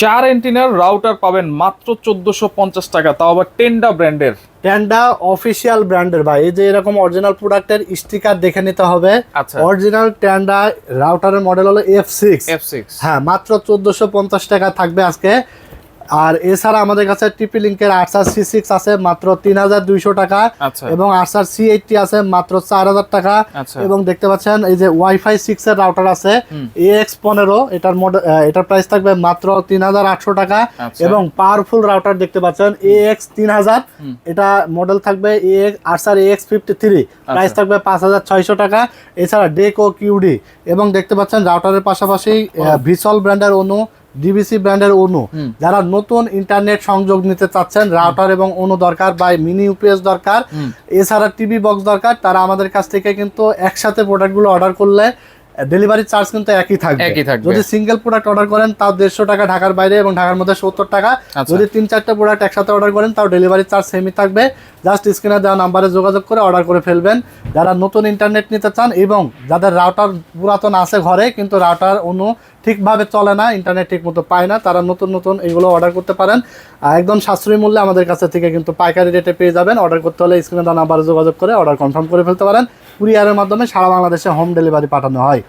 চার এন্টিনার রাউটার পাবেন মাত্র চোদ্দশো পঞ্চাশ টাকা। তাও আবার টেন্ডা ব্র্যান্ডের। টেন্ডা অফিসিয়াল ব্র্যান্ডের ভাই। এই যে এরকম অরিজিনাল প্রোডাক্টের স্টিকার দেখে নিতে হবে। আচ্ছা। অরিজিনাল টেন্ডা রাউটারের মডেল হলো এফ সিক্স এফ সিক্স হ্যাঁ মাত্র চোদ্দশো পঞ্চাশ টাকা থাকবে আজকে। আর এছাড়া আমাদের কাছে টিপি লিঙ্কের আটসার সি সিক্স আছে মাত্র তিন হাজার দুইশো টাকা আচ্ছা। এবং আটসার সি এইটটি আছে মাত্র চার হাজার টাকা আচ্ছা। এবং দেখতে পাচ্ছেন এই যে ওয়াইফাই সিক্স এর রাউটার আছে এ এক্স পনেরো এটার মডেল এটার প্রাইস থাকবে মাত্র তিন হাজার আটশো টাকা আচ্ছা। এবং পাওয়ারফুল রাউটার দেখতে পাচ্ছেন এ এক্স তিন হাজার এটা মডেল থাকবে A X আটসার A X fifty three price. থাকবে পাঁচ হাজার ছয়শো টাকা এছাড়া ডেকো কিউডি এবং দেখতে পাচ্ছেন রাউটারের পাশাপাশি ভিসল ব্র্যান্ডের অনু ডিবিসি ব্র্যান্ডের অনু। যারা নতুন ইন্টারনেট সংযোগ নিতে চাচ্ছেন রাউটার এবং অনু দরকার বা মিনি ইউপিএস দরকার এছাড়া টিভি বক্স দরকার তারা আমাদের কাছ থেকে কিন্তু একসাথে প্রোডাক্টগুলো অর্ডার করলে ডেলিভারি চার্জ কিন্তু একই থাকবে। একই থাকবে। যদি সিঙ্গেল প্রোডাক্ট অর্ডার করেন তাও দেড়শো টাকা ঢাকার বাইরে এবং ঢাকার মধ্যে সত্তর টাকা। আচ্ছা। যদি তিন চারটে প্রোডাক্ট একসাথে অর্ডার করেন তাও ডেলিভারি চার্জ সেমই থাকবে। জাস্ট স্ক্রিনে দেওয়া নাম্বারে যোগাযোগ করে অর্ডার করে ফেলবেন। যারা নতুন ইন্টারনেট নিতে চান এবং যাদের রাউটার পুরাতন আছে ঘরে কিন্তু রাউটার অনু ঠিকভাবে চলে না ইন্টারনেট ঠিক মতো পায় না, তারা নতুন নতুন এগুলো অর্ডার করতে পারেন। একদম সাশ্রয়ী মূল্যে আমাদের কাছে থেকে কিন্তু পাইকারি রেটে পেয়ে যাবেন। অর্ডার করতে হলে স্ক্রিনে দেওয়া নাম্বারে যোগাযোগ করে অর্ডার কনফার্ম করে ফেলতে পারেন। কুরিয়ারের মাধ্যমে সারা বাংলাদেশে হোম ডেলিভারি পাঠানো হয়।